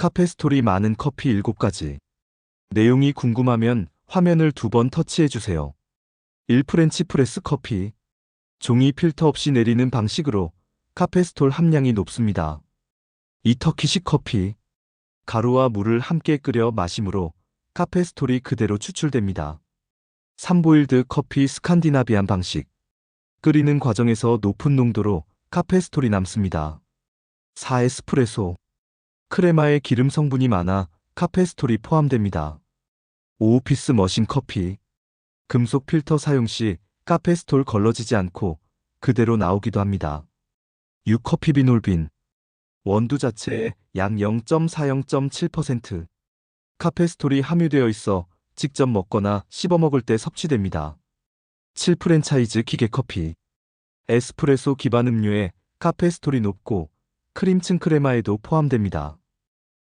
카페 스토리 많은 커피 7가지. 내용이 궁금하면 화면을 두 번 터치해 주세요. 1프렌치 프레스 커피. 종이 필터 없이 내리는 방식으로 카페 스톨 함량이 높습니다. 2 터키식 커피. 가루와 물을 함께 끓여 마심으로 카페 스톨이 그대로 추출됩니다. 3 보일드 커피 스칸디나비안 방식. 끓이는 과정에서 높은 농도로 카페 스톨이 남습니다. 4 에스프레소. 크레마에 기름 성분이 많아 카페스톨이 포함됩니다. 5 피스 머신 커피. 금속 필터 사용 시 카페스톨 걸러지지 않고 그대로 나오기도 합니다. 6 커피 비놀빈. 원두 자체에 약 0.40.7% 카페스톨이 함유되어 있어 직접 먹거나 씹어 먹을 때 섭취됩니다. 7 프랜차이즈 기계 커피. 에스프레소 기반 음료에 카페스톨이 높고 크림층 크레마에도 포함됩니다.